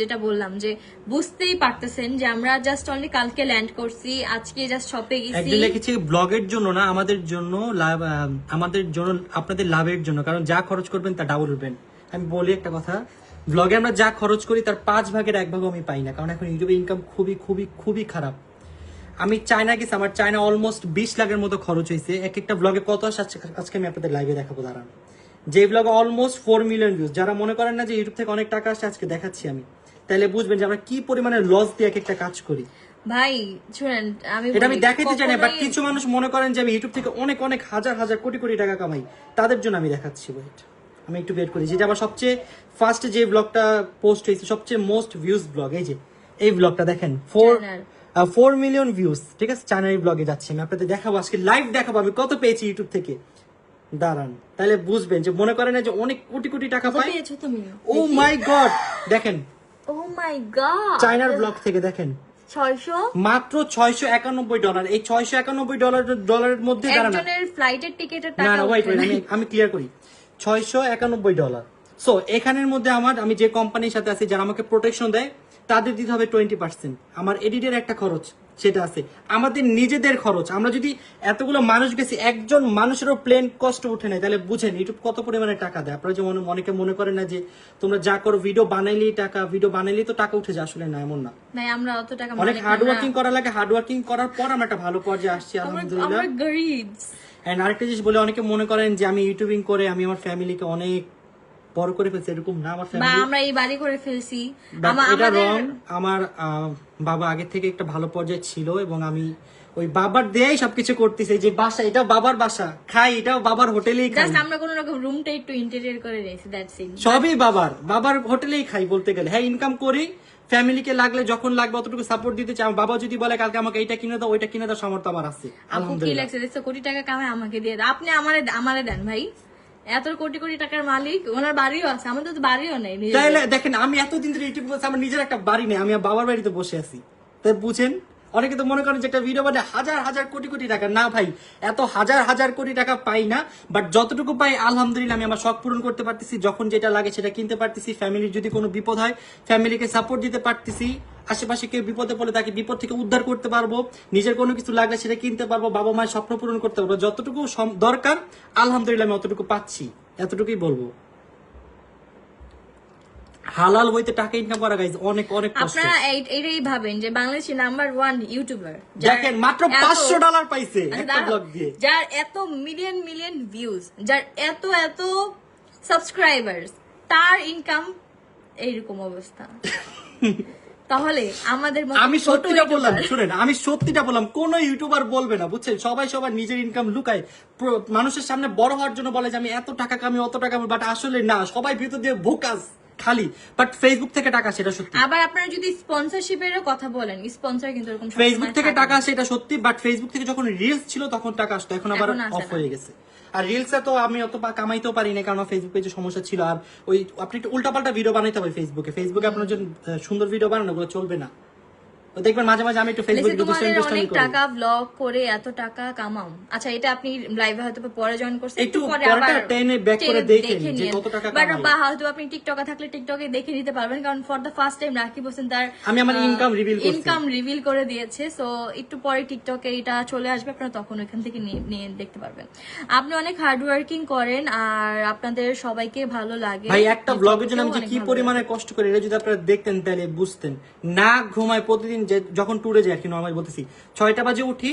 যেটা বললাম যে বুঝতেই পারতেছেন যে আমরা জাস্ট অনলি কালকে ল্যান্ড করছি, আজকে জাস্ট শপে গেছি। জন্য না, আমাদের জন্য আমাদের জন্য, আপনাদের লাভের জন্য। কারণ যা খরচ করবেন তা ডাবল আমি বলি একটা কথা ব্লগে আমরা যা খরচ করি তার পাঁচ ভাগের এক ভাগও আমি পাই না। কারণ এখন ইউটিউবে ইনকাম খুবই খুবই খুবই খারাপ। আমি চায়না গেছি, আমার চায়না অলমোস্ট বিশ লাখের মতো খরচ হয়েছে। এক একটা ব্লগে কত আসে আজকে আজকে আমি আপনাদের লাইভে দেখাবো, দাঁড়ান। যে ব্লগে অলমোস্ট ফোর মিলিয়ন ভিউজ যারা মনে করেন না যে ইউটিউব থেকে অনেক টাকা আসছে আজকে দেখাচ্ছি আমি। তাহলে বুঝবেন যে আমরা কি পরিমাণে লস দিয়ে এক একটা কাজ করি। ভাই শুনেন আমি এটা আমি বলি, দেখাতে চাই বাট কিছু মানুষ মনে করেন যে আমি ইউটিউব থেকে অনেক অনেক হাজার হাজার কোটি কোটি টাকা কামাই। তাদের জন্য আমি দেখাচ্ছি ওয়েট আমি একটু বের করি। যেটা আমার সবচেয়ে ফার্স্ট যে ব্লগটা পোস্ট হয়েছে সবচেয়ে মোস্ট ভিউজ ব্লগ এই যে এই ব্লগটা দেখেন ফোর ফোর মিলিয়ন ভিউজ ঠিক আছে? চ্যানেল ব্লগে যাচ্ছি আমি। আপনাদের দেখাবো আজকে লাইভ দেখাবো আমি কত পেয়েছি ইউটিউব থেকে। দাঁড়ান। তাহলে বুঝবেন যে মনে করেন যে অনেক কোটি কোটি টাকা পাই পেয়েছ তুমি? Oh my god! দেখেন। Oh my god! চায়নার ব্লগ থেকে দেখেন। মাত্র ছয়শো একানব্বই ডলার। এই ছয়শো একানব্বই ডলার ডলারের মধ্যে একজনের ফ্লাইটের টিকেটের টাকা না ওয়াইট উঠবে। আমি আমি ক্লিয়ার করি। ছয়শো একানব্বই ডলার। সো এখানের মধ্যে আমার আমি যে কোম্পানির সাথে আছি যারা আমাকে প্রোটেকশন দেয় তাদের দিতে হবে টোয়েন্টি পার্সেন্ট আমার এডিটের একটা খরচ। সেটা আছে। আমাদের নিজেদের খরচ। আমরা যদি এতগুলো মানুষ গেছি একজন মানুষেরও প্লেন কষ্ট উঠে নেয় তাহলে বুঝেন ইউটিউব কত পরিমাণে টাকা দেয়? আপনারা যে মনে অনেকে মনে করেন না যে তোমরা যা করো ভিডিও বানাইলেই টাকা ভিডিও বানাইলেই তো টাকা উঠে যায়। আসলে না এমন না। আমরা অত টাকা অনেক মালিক না। হার্ড ওয়ার্কিং করা লাগে। হার্ড ওয়ার্কিং করার পর আমরা একটা ভালো পর্যায়ে আসছি আলহামদুলিল্লাহ। আরেকটা জিনিস বলে অনেকে মনে করেন যে আমি ইউটিউবিং করে আমি আমার ফ্যামিলিকে অনেক বড় করে ফেলছি এরকম না আমার বা আমরা এই বাড়ি করে ফেলছি। এটা রং আমার বাবা আগে থেকে একটা ভালো পর্যায়ে ছিল এবং আমি ওই বাবার দেয়াই সবকিছু করতেছি যে বাসা এটা বাবার বাসা খাই এটাও বাবার হোটেলেই খাই। আমরা কোন রকম রুমটা একটু ইন্টেরিয়র করে নিয়েছি দ্যাটস ইট সবই বাবার বাবার হোটেলেই খাই বলতে গেলে। হ্যাঁ ইনকাম করি ফ্যামিলিকে লাগলে যখন লাগবে অতটুকু সাপোর্ট দিতে চাই। আমার বাবা যদি বলে কালকে আমাকে এইটা কিনে দাও ওইটা কিনে দাও সামর্থ্য আমার আছে। আপু কি লাগছে? দেখছ কোটি টাকা কামায় আমাকে দিয়ে দাও। আপনি আমারে আমারে দেন ভাই। এত কোটি কোটি টাকার মালিক, ওনার বাড়িও আছে, আমাদের তো বাড়িও নেই। তাহলে দেখেন, আমি এতদিন ধরে ইউটিউব করছি, আমার নিজের একটা বাড়ি নেই, আমি বাবার বাড়িতে বসে আছি তাই বুঝেন অনেকে তো মনে করেন যে একটা ভিডিও মানে হাজার হাজার কোটি কোটি টাকা। না ভাই, এত হাজার হাজার কোটি টাকা পাই না বাট যতটুকু পাই, আলহামদুলিল্লাহ আমি আমার শখ পূরণ করতে পারতেছি। যখন যেটা লাগে সেটা কিনতে পারতেছি। ফ্যামিলির যদি কোনো বিপদ হয় ফ্যামিলিকে সাপোর্ট দিতে পারতেছি। আশেপাশে কেউ বিপদে পড়লে তাকে বিপদ থেকে উদ্ধার করতে পারব। নিজের কোনো কিছু লাগলে সেটা কিনতে পারব, বাবা মায়ের স্বপ্ন পূরণ করতে পারব। যতটুকু দরকার, আলহামদুলিল্লাহ আমি অতটুকু পাচ্ছি। এতটুকুই বলব। হালাল হইতে টাকা ইনকাম করা গাইজ অনেক অনেক কষ্ট। আপনারা এই- এইটাই ভাবেন যে বাংলাদেশের নাম্বার ওয়ান ইউটিউবার দেখেন মাত্র পাঁচশো ডলার পাইছে একটা ব্লগ দিয়ে। যার এত মিলিয়ন মিলিয়ন ভিউজ যার এত এত সাবস্ক্রাইবার্স তার ইনকাম এইরকম অবস্থা। তাহলে আমাদের আমি সত্যিটা বললাম শুনেন আমি সত্যিটা বললাম কোন ইউটিউবার বলবে না বুঝছেন? সবাই সবার নিজের ইনকাম লুকায়। মানুষের সামনে বড় হওয়ার জন্য বলে যে আমি এত টাকা কামি অত টাকা বাট আসলে না সবাই ভিতর দিয়ে ভোকাস। খালি বাট ফেসবুক থেকে টাকা সেটা সত্যি। আবার আপনারা যদি স্পন্সরশিপের কথা বলেন স্পন্সর কিন্তু এরকম ফেসবুক থেকে টাকা সেটা আসে এটা সত্যি বাট ফেসবুক থেকে যখন রিলস ছিল তখন টাকা আসতো এখন আবার অফ হয়ে গেছে। আর রিলসে তো আমি অত কামাইতেও পারি না কারণ ফেসবুক পেজে সমস্যা ছিল আর ওই আপনি একটু উল্টাপাল্টা ভিডিও বানাইতে হবে ফেসবুকে ফেসবুকে আপনার যে সুন্দর ভিডিও বানানো ওগুলো চলবে না। তো দেখবেন মাঝে মাঝে আমি একটু ফেসবুকে অনেক টাকা ব্লগ করে এত টাকা কামাও। আচ্ছা এটা আপনি লাইভে হয়তো পরে জয়েন করছেন একটু পরেটা টেনে back করে দেখেন যে কত টাকা কামাই। বা হয়তো আপনি টিকটকে থাকলে টিকটকে দেখে নিতে পারবেন কারণ for the first time Rakib Hossain তার আমি আমার income reveal করছি। ইনকাম রিভিল করে দিয়েছে। সো একটু পরে টিকটকে এটা চলে আসবে আপনারা তখন ওইখান থেকে নিয়ে দেখতে পারবেন। আপনি অনেক হার্ড ওয়ার্কিং করেন আর আপনাদের সবাইকে ভালো লাগে। ভাই একটা ব্লগের জন্য আমি কি পরিমাণে কষ্ট করি এটা যদি আপনারা দেখতেন তাহলে বুঝতেন। না ঘুমায় প্রতিদিন যে যখন ট্যুরে যাই আর কি নর্মাল বলতেছি ছয়টা বাজে উঠি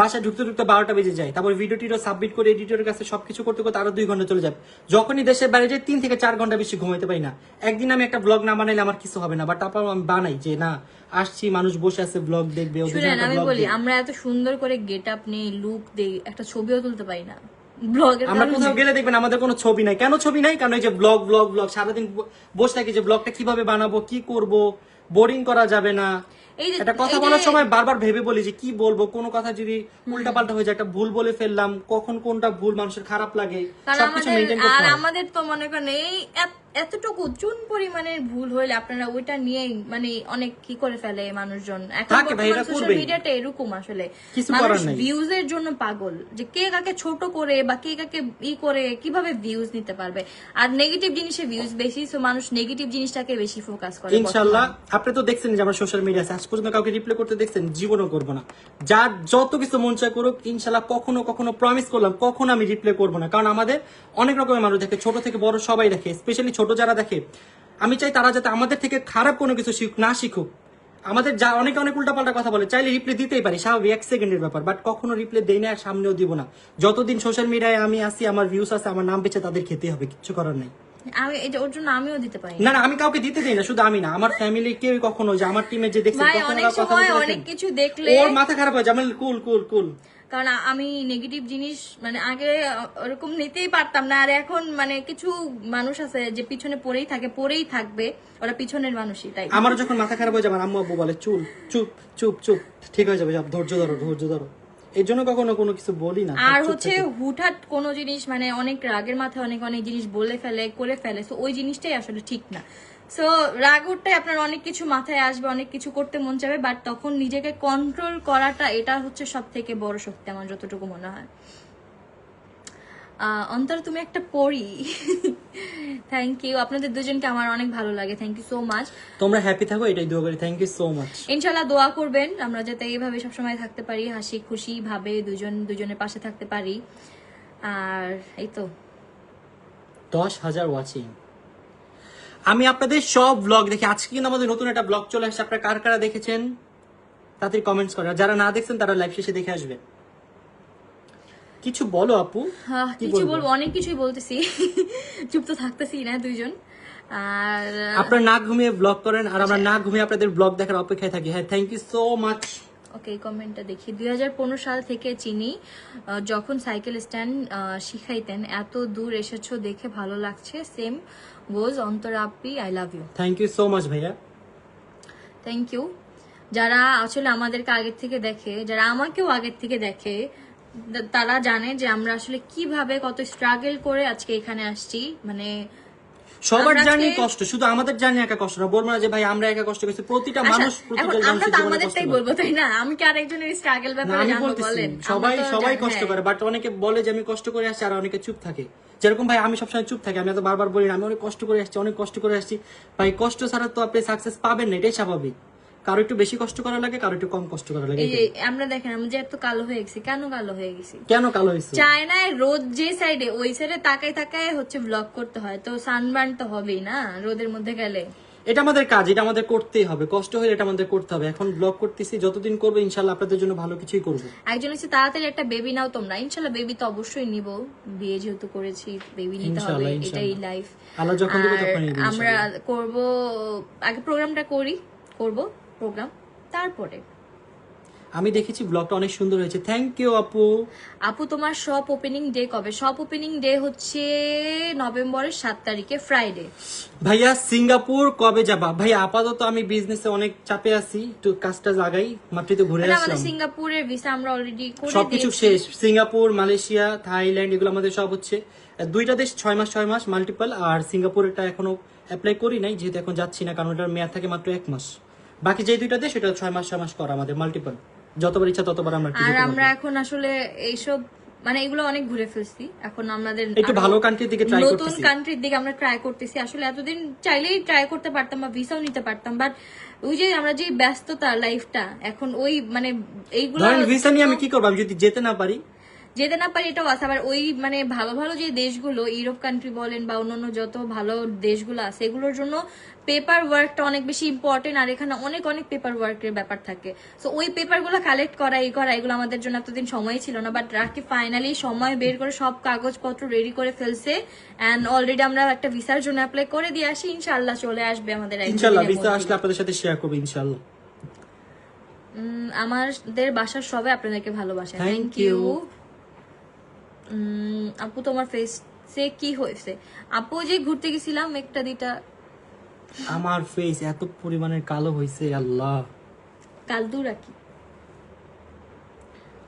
বাসা ঢুকতে ঢুকতে বারোটা বেজে যায়। তারপর ভিডিও টিডিও সাবমিট করে এডিটরের কাছে সবকিছু করতে করতে আরও দুই ঘণ্টা চলে যায়। যখনই দেশের বাইরে যাই তিন থেকে চার ঘণ্টা বেশি ঘুমাইতে পারি না। একদিন আমি একটা ব্লগ না বানাইলে আমার কিছু হবে না বাট তারপর আমি বানাই যে না আসছি মানুষ বসে আছে ব্লগ দেখবে শুনেন আমি বলি আমরা এত সুন্দর করে গেট আপ নেই লুক দেই একটা ছবিও তুলতে পারি না। আমরা কোথাও গেলে দেখবেন আমাদের কোনো ছবি নাই। কেন ছবি নাই? কারণ এই যে ব্লগ ব্লগ ব্লগ সারাদিন বসে থাকি যে ব্লগটা কীভাবে বানাবো কি করব বোরিং করা যাবে না। এই যে- কথা বলার সময় বারবার ভেবে বলি যে কি বলব? কোনো কথা যদি উল্টা পাল্টা হয়ে যায় একটা ভুল বলে ফেললাম কখন কোনটা ভুল মানুষের খারাপ লাগে সবকিছু আমাদের করতে আর আমাদের তো মনে করেন এই এত- এতটুকু চুন পরিমাণের ভুল হইলে আপনারা ওইটা নিয়ে মানে অনেক কি করে ফেলে মানুষজন। এখন সোশ্যাল। মিডিয়াটা এরকম আসলে। মানুষ ভিউজ এর জন্য পাগল। যে কে কাকে ছোট করে বা কে কাকে ই করে কীভাবে ভিউজ নিতে পারবে? আর নেগেটিভ জিনিসে ভিউজ বেশি সো মানুষ নেগেটিভ জিনিসটাকে বেশি ফোকাস করে ইনশাল্লাহ আপনি তো দেখছেন যে আমার সোশ্যাল মিডিয়া আজ পর্যন্ত কাউকে রিপ্লাই করতে দেখছেন জীবনও করব না। যার যত কিছু মন চায় করুক ইনশাল্লাহ কখনো কখনো প্রমিস করলাম কখনো আমি রিপ্লে করব না। কারণ আমাদের অনেক রকমের মানুষ দেখে ছোট থেকে বড় সবাই দেখে স্পেশালি ছোট যারা দেখে আমি চাই তারা যাতে আমাদের থেকে খারাপ কোনো কিছু না শিখুক। আমাদের যা অনেকে অনেক উল্টাপাল্টা কথা বলে চাইলে রিপ্লাই দিতেই পারি স্বাভাবিক এক সেকেন্ডের ব্যাপার বাট কখনো রিপ্লাই দেই না সামনেও দিব না। যতদিন সোশ্যাল মিডিয়ায় আমি আসি আমার ভিউস আছে আমার নাম পেছে তাদের খেতে হবে কিছু করার নাই। আমি এটা ওর জন্য আমিও দিতে পারি। না না আমি কাউকে দিতে চাই না শুধু আমি না আমার ফ্যামিলি কেউ কখনো যে আমার টিমে যে দেখছে ভাই অনেক সময় অনেক কিছু দেখলে ওর মাথা খারাপ হয় জামাল কুল কুল কুল। কারণ আমি নেগেটিভ জিনিস মানে আগে ওরকম নিতেই পারতাম না। আর এখন মানে কিছু মানুষ আছে যে পিছনে পড়েই থাকে, পড়েই থাকবে। ওরা পিছনের মানুষই, তাই আমার যখন মাথা খারাপ হয়ে যাবে আম্মু আব্বু বলে, চুল, চুপ চুপ চুপ, ঠিক হয়ে যাবে ধৈর্য ধরো ধৈর্য ধরো। এর জন্য কখনো কোনো কিছু বলি না আর হচ্ছে। হুটহাট কোনো জিনিস মানে অনেক রাগের মাথায় অনেক অনেক জিনিস বলে ফেলে করে ফেলে তো ওই জিনিসটাই আসলে ঠিক না সো রাগ উঠতে আপনার অনেক কিছু মাথায় আসবে অনেক কিছু করতে মন চাবে বাট তখন নিজেকে কন্ট্রোল করাটা এটা হচ্ছে সব থেকে বড় শক্তি আমার যতটুকু মনে হয় অন্তর তুমি একটা পড়ি থ্যাংক ইউ আপনাদের দুজনকে আমার অনেক ভালো লাগে। থ্যাংক ইউ সো মাচ তোমরা হ্যাপি থাকো এটাই দোয়া করি। থ্যাংক ইউ সো মাচ ইনশাল্লাহ দোয়া করবেন। আমরা যাতে এইভাবে সবসময় থাকতে পারি হাসি খুশি ভাবে দুজন দুজনের পাশে থাকতে পারি। আর এই তো। দশ হাজার ওয়াচিং আমি আপনাদের সব ব্লগ দেখি। আজকে কিন্তু আমাদের নতুন একটা ব্লগ চলে আসছে। আপনারা কার কারা দেখেছেন? তাদের কমেন্টস করে। যারা না দেখছেন তারা লাইভ শেষে দেখে আসবে। কিছু বলো আপু কিছু বলব? অনেক কিছুই বলতেছি। চুপ তো থাকতেছি না দুইজন। আর আপনারা না ঘুমিয়ে ব্লগ করেন আর আমরা না ঘুমিয়ে আপনাদের ব্লগ দেখার অপেক্ষায় থাকি। হ্যাঁ thank you so much okay কমেন্টটা দেখি। দুই হাজার পনেরো সাল থেকে চিনি যখন সাইকেল স্ট্যান্ড শিখাইতেন এত দূর এসেছ দেখে ভালো লাগছে। Same goes অন্তরাপি I love you thank you so much ভাইয়া। থ্যাংক ইউ যারা আসলে আমাদেরকে আগের থেকে দেখে যারা আমাকেও আগের থেকে দেখে তারা জানে যে আমরা আসলে কীভাবে কত স্ট্রাগল করে আজকে এখানে আসছি। মানে সবার আজকে- কষ্ট শুধু আমাদের জার্নি একা কষ্ট না বলব না যে ভাই আমরা একা কষ্ট করছি প্রতিটা আচ্ছা, মানুষ প্রতিটা আমরা তো আমাদেরটাই বলব তাই না? আমি কি আরেকজনের স্ট্রাগল ব্যাপারে জানব বলেন? সবাই সবাই কষ্ট হ্যাঁ। করে বাট অনেকে বলে যে আমি কষ্ট করে আসছি আর অনেকে চুপ থাকে। যেরকম ভাই আমি সবসময় চুপ থাকি আমি এত বারবার বলি না আমি অনেক কষ্ট করে আসছি অনেক কষ্ট করে আসছি। ভাই কষ্ট ছাড়া তো আপনি সাকসেস পাবেন না এটাই স্বাভাবিক। কারও একটু বেশি কষ্ট করা লাগে কারও একটু কম কষ্ট করা লাগে এই যে আমরা দেখেন আমরা যে এত কালো হয়ে গেছি কেন কালো হয়ে গেছি? কেন কালো হয়েছে? চায়নায় রোদ যে সাইডে ওই সাইডে তাকায় তাকায় হচ্ছে ব্লগ করতে হয় তো সানবার্ন তো হবেই না রোদের মধ্যে গেলে? এটা আমাদের কাজ এটা আমাদের করতেই হবে। কষ্ট হলে এটা আমাদের করতে হবে। এখন ব্লগ করতেছি যতদিন করব ইনশাল্লাহ আপনাদের জন্য ভালো কিছুই করব। একজন হচ্ছে তাড়াতাড়ি একটা বেবি নাও তোমরা। ইনশাল্লাহ বেবি তো অবশ্যই নিব। বিয়ে যেহেতু করেছি বেবি নিতে হবে এটাই লাইফ আমরা করব আগে প্রোগ্রামটা করি করব। প্রোগ্রাম তারপরে। আমি দেখেছি ব্লগটা অনেক সুন্দর হয়েছে। থ্যাংক ইউ আপু। আপু তোমার শপ ওপেনিং ডে কবে? শপ ওপেনিং ডে হচ্ছে নভেম্বরের সাত তারিখে ফ্রাইডে ভাইয়া সিঙ্গাপুর কবে যাবা? ভাইয়া আপাতত আমি বিজনেসে অনেক চাপে আছি। একটু কাজটা লাগাই মাত্র তো ঘুরে আসলাম আমাদের সিঙ্গাপুরের ভিসা আমরা অলরেডি করে সবকিছু শেষ। সিঙ্গাপুর মালয়েশিয়া থাইল্যান্ড এগুলো আমাদের সব হচ্ছে। দুইটা দেশ ছয় মাস ছয় মাস মাল্টিপল আর সিঙ্গাপুরেরটা এখনও অ্যাপ্লাই করি নাই যেহেতু এখন যাচ্ছি না কারণ ওটার মেয়াদ থাকে মাত্র এক মাস। বাকি যে দুইটা দেশ সেটা ছয় মাস ছয় মাস করা আমাদের মাল্টিপল যতবার ইচ্ছা ততবার আমরা আর আমরা এখন আসলে এইসব মানে এগুলো অনেক ঘুরে ফেলছি। এখন আমাদের একটু ভালো কান্ট্রির দিকে ট্রাই করতেছি। নতুন কান্ট্রির দিকে আমরা ট্রাই করতেছি। আসলে এতদিন চাইলেই ট্রাই করতে পারতাম বা ভিসাও নিতে পারতাম বাট ওই যে আমরা যে ব্যস্ততা লাইফটা এখন ওই মানে এইগুলো ভিসা নিয়ে আমি কি করব? আমি যদি যেতে না পারি যেতে না পারি এটাও আছে। আবার ওই মানে ভালো ভালো যে দেশগুলো ইউরোপ কান্ট্রি বলেন বা অন্যান্য যত ভালো দেশগুলো আছে এগুলোর জন্য পেপার ওয়ার্কটা অনেক বেশি ইম্পর্টেন্ট আর এখানে অনেক অনেক পেপার ওয়ার্কের ব্যাপার থাকে। সো ওই পেপারগুলো কালেক্ট করা এই করা এগুলো আমাদের জন্য এতদিন সময় ছিল না বাট রাখি ফাইনালি সময় বের করে সব কাগজপত্র রেডি করে ফেলছে অ্যান্ড অলরেডি আমরা একটা ভিসার জন্য অ্যাপ্লাই করে দিয়ে আসি ইনশাল্লাহ চলে আসবে আমাদের ইনশাল্লাহ ভিসা আসলে আপনাদের সাথে শেয়ার করব ইনশাল্লাহ আমাদের বাসার সবাই আপনাদেরকে ভালোবাসে। থ্যাংক ইউ আপু তোমার ফেস সে কি হয়েছে? আপু যে ঘুরতে গেছিলাম একটা দিটা আমার ফেস এত পরিমাণের কালো হয়েছে আল্লাহ। কাল দূর কি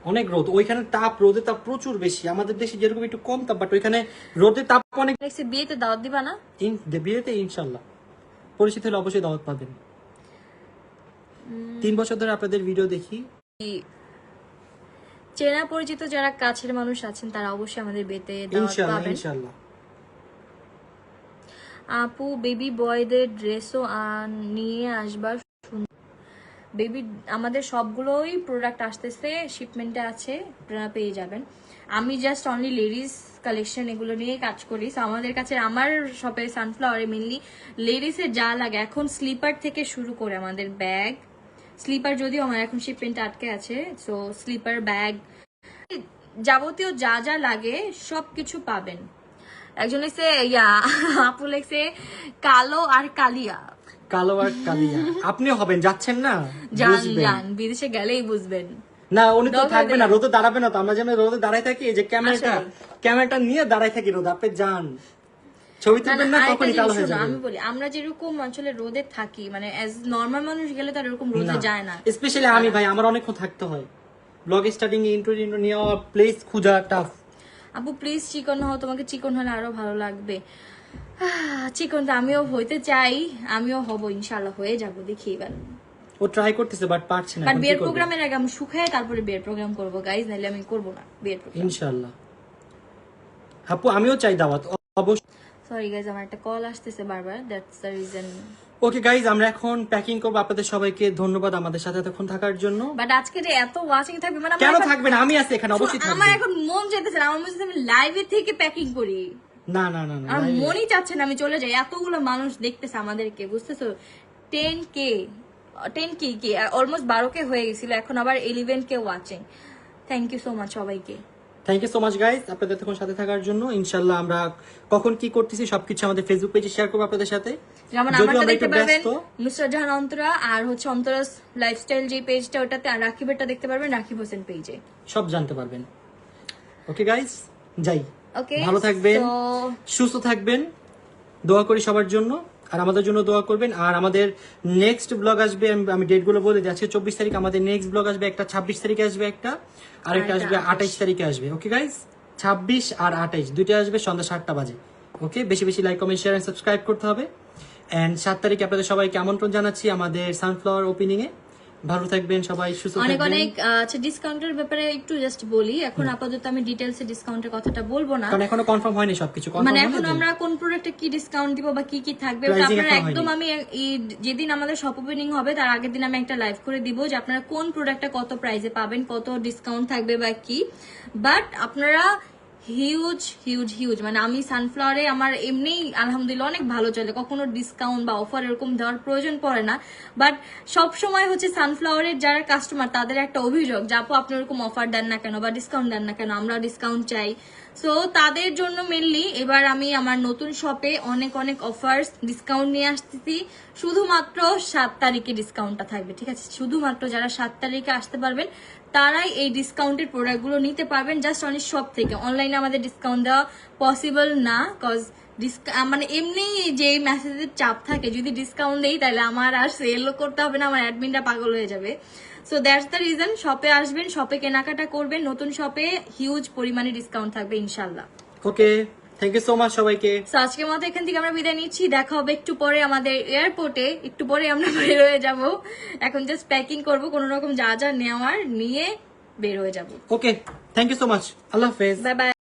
অনেক রোদ। ওইখানে তাপ রোদে তাপ প্রচুর বেশি। আমাদের দেশে যেরকম একটু কম তাপ বাট ওইখানে রোদে তাপ অনেক বিয়েতে দাওয়াত দিবা না? ইন- বিয়েতে ইনশাল্লাহ। পরিচিত হলে অবশ্যই দাওয়াত পাবেন। তিন বছর ধরে আপনাদের ভিডিও দেখি। চেনা পরিচিত যারা কাছের মানুষ আছেন তারা অবশ্যই আমাদের বেতে দাওয়াত পাবেন। ইনশাল্লাহ আপু বেবি বয়দের ড্রেসও নিয়ে আসবার বেবি আমাদের সবগুলোই প্রোডাক্ট আসতেছে শিপমেন্টে আছে আপনারা পেয়ে যাবেন। আমি জাস্ট অনলি লেডিস কালেকশন এগুলো নিয়ে কাজ করি। আমাদের কাছে আমার শপে সানফ্লাওয়ারে মেনলি লেডিসের যা লাগে এখন স্লিপার থেকে শুরু করে আমাদের ব্যাগ স্লিপার যদিও আমার এখন সেই শিপমেন্টে আটকে আছে সো স্লিপার ব্যাগ যাবতীয় যা যা লাগে সবকিছু পাবেন। একজন লেগছে ইয়া আপু লেগছে কালো আর কালিয়া। কালো আর কালিয়া। আপনিও হবেন যাচ্ছেন না? জান বুঝবেন। জান বিদেশে গেলেই বুঝবেন। না উনি তো থাকবে না রোদে দাঁড়াবে না তো আমরা যেন রোদে দাঁড়ায় থাকি এই যে ক্যামেরাটা ক্যামেরাটা নিয়ে দাঁড়ায় থাকি রোদ আপনি যান। ছবি তুলবেন না, না তখনই কালো হয়ে শোনো, যাবে। আমি বলি আমরা যেরকম আসলে রোদে থাকি মানে অ্যাজ নর্মাল মানুষ গেলে তো এরকম রোদে যায় না। স্পেশালি আমি ভাই আমার অনেকক্ষণ থাকতে হয়। ব্লগ স্টার্টিং ইন্ট্রো ইন্ট্রো নেওয়া প্লেস খোঁজা টাফ আপু প্লিজ চিকন হও তোমাকে চিকন হলে আরও ভালো লাগবে। চিকন তো আমিও হইতে চাই আমিও হব ইনশাল্লাহ হয়ে যাব দেখি এবার। ও ট্রাই করতেছে বাট পারছে না বিয়ের প্রোগ্রামের আগে আমি শুকায় তারপরে বিয়ের প্রোগ্রাম করব গাইজ নাহলে আমি করব না বিয়ের প্রোগ্রাম ইনশাআল্লাহ। আপু আমিও চাই দাওয়াত অবশ্যই। সরি গাইজ আমার একটা কল আসতেছে বারবার that's the reason okay guys আমরা এখন প্যাকিং করব। আপনাদের সবাইকে ধন্যবাদ আমাদের সাথে এতক্ষণ থাকার জন্য। বাট আজকে যে এত ওয়াচিং থাকবে মানে কেন এখন- থাকবেন আমি আছি এখানে অবশ্যই থাকবে। আমার এখন মন চাইতেছে না, আমার মনে হচ্ছে আমি লাইভে থেকে প্যাকিং করি। না না না না আমার মনই চাচ্ছে না আমি চলে যাই। এতগুলো মানুষ দেখতেছে আমাদেরকে বুঝতেছো? টেন কে টেন কে কি অলমোস্ট বারো কে হয়ে গেছিল এখন আবার eleven K watching thank you so much সবাইকে। Thank you so much guys আপনাদের তখন সাথে থাকার জন্য ইনশাল্লাহ আমরা কখন কি করতেছি সবকিছু আমাদের ফেসবুক পেজে শেয়ার করব আপনাদের সাথে। যেমন আমারটা দেখতে একটু পারবেন জাহান অন্তরা আর হচ্ছে অন্তরাস লাইফস্টাইল যে পেজটা ওটাতে আর রাকিবেরটা দেখতে পারবেন রাকিব হোসেন পেজে সব জানতে পারবেন। ওকে গাইজ যাই। ওকে ভালো থাকবেন সুস্থ থাকবেন। দোয়া করি সবার জন্য। আর আমাদের জন্য দোয়া করবেন। আর আমাদের নেক্সট ব্লগ আসবে আমি- ডেটগুলো বলে দিই আজকে চব্বিশ তারিখ আমাদের নেক্সট ব্লগ আসবে একটা ছাব্বিশ তারিখে আসবে একটা আর একটা আসবে আঠাইশ তারিখে আসবে। ওকে গাইজ ছাব্বিশ আর আঠাইশ দুইটা আসবে সন্ধ্যা সাতটা বাজে। ওকে বেশি বেশি লাইক কমেন্ট শেয়ার সাবস্ক্রাইব করতে হবে। অ্যান্ড সাত তারিখে আপনাদের সবাইকে আমন্ত্রণ জানাচ্ছি আমাদের সানফ্লাওয়ার ওপেনিংয়ে এ ভালো থাকবেন সবাই সুস্থ অনেক থাকবেন। অনেক আহ, আচ্ছা ডিসকাউন্টের ব্যাপারে একটু জাস্ট বলি। এখন আপাতত আমি ডিটেলসে ডিসকাউন্টের কথাটা বলব না। কারণ এখনও কনফার্ম হয়নি সবকিছু। মানে এখন আমরা কোন প্রোডাক্টে কি ডিসকাউন্ট দিব বা কি কি থাকবে আপনারা একদম আমি যেদিন আমাদের শপ ওপেনিং হবে তার আগের দিন আমি একটা লাইভ করে দিব যে আপনারা কোন প্রোডাক্টটা কত প্রাইসে পাবেন কত ডিসকাউন্ট থাকবে বা কি। বাট আপনারা হিউজ হিউজ হিউজ মানে আমি সানফ্লাওয়ারে আমার এমনি, আলহামদুলিল্লাহ, অনেক ভালো চলে। কখনো ডিসকাউন্ট বা অফার এরকম দেওয়ার প্রয়োজন পড়ে না। বাট সব সময় হচ্ছে সানফ্লাওয়ারের যারা কাস্টমার তাদের একটা অভিযোগ যে, আপু, আপনি ওরকম অফার দেন না কেন বা ডিসকাউন্ট দেন না কেন? আমরা ডিসকাউন্ট চাই। সো তাদের জন্য মেনলি এবার আমি আমার নতুন শপে অনেক অনেক অফার্স ডিসকাউন্ট নিয়ে আসতেছি। শুধুমাত্র সাত তারিখে ডিসকাউন্টটা থাকবে, ঠিক আছে? শুধুমাত্র যারা সাত তারিখে আসতে পারবেন তারাই এই ডিসকাউন্টের প্রোডাক্টগুলো নিতে পারবেন জাস্ট অনেক শপ থেকে। অনলাইনে আমাদের ডিসকাউন্ট দেওয়া পসিবল না কজ মানে এমনি যে মেসেজের চাপ থাকে, যদি ডিসকাউন্ট দেই তাহলে আমার আর সেলও করতে হবে না, আমার অ্যাডমিনটা পাগল হয়ে যাবে। সো দ্যাটস দ্য রিজন শপে আসবেন শপে কেনাকাটা করবেন, নতুন শপে হিউজ পরিমাণে ডিসকাউন্ট থাকবে ইনশাল্লাহ okay thank you so much সবাইকে। আজকের মতো এখান থেকে আমরা বিদায় নিচ্ছি। দেখা হবে একটু পরে আমাদের এয়ারপোর্টে একটু পরে আমরা বের হয়ে যাব। এখন জাস্ট প্যাকিং করব কোন রকম যা যা নেওয়ার নিয়ে বের হয়ে যাব। Okay thank you so much আল্লাহ হাফেজ। Bye bye